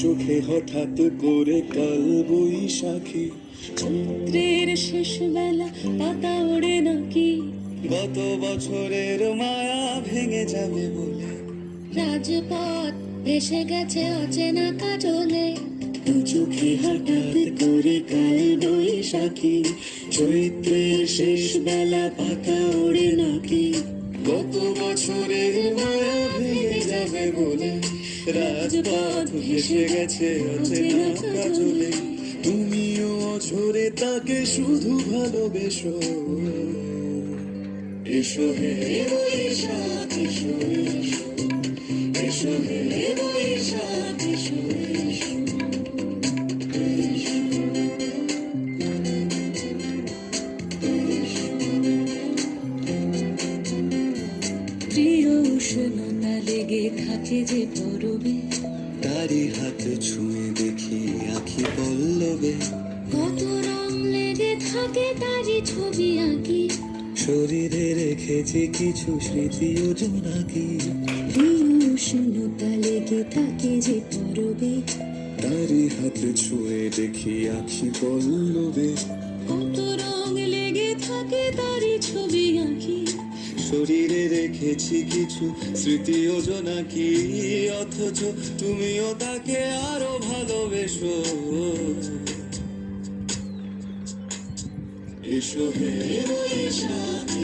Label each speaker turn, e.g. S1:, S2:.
S1: চোখে হঠাৎ করে কাল বৈশাখী।
S2: চৈত্রের শেষ বেলা পাতা ওড়ে
S1: গত বছরের মায়া ভেঙে যাবে বলে।
S2: রাজপথ ভেসে গেছে অচেনা কাজলে।
S1: দু চোখে হঠাৎ করে কাল বৈশাখী চৈত্রের শেষ বেলা পাতা ওড়ে নাকি। গত বছরের মায়া ভেঙে যাবে বলে। রাজপথ ভেসে গেছে অচেনা কাজলে। তুমিও অঝরে তাকে শুধু ভালোবেসো। এসো হে এসো এসো এসো হে এসো এসো
S2: প্রিয় উষ্ণতা লেগে থাকে যে পরবে
S1: তারি হাত ছুঁয়ে দেখি আখি পল্লবে।
S2: কত রং লেগে থাকে তারই ছবি আঁকি।
S1: শরীরে রেখেছি কিছু স্মৃতি ও জোনাকি
S2: প্রিয় উষ্ণতা লেগে থাকে যে পরবে?
S1: তারি হাত ছুঁয়ে দেখি আখি পল্লবে।
S2: কত রং লেগে থাকে তারই ছবি আঁকি
S1: শরীরে রেখেছি কিছু স্মৃতি ও জোনাকি অথচ তুমিও তাকে আরও ভালোবেসো। এসো হে বৈশাখ এসো এসো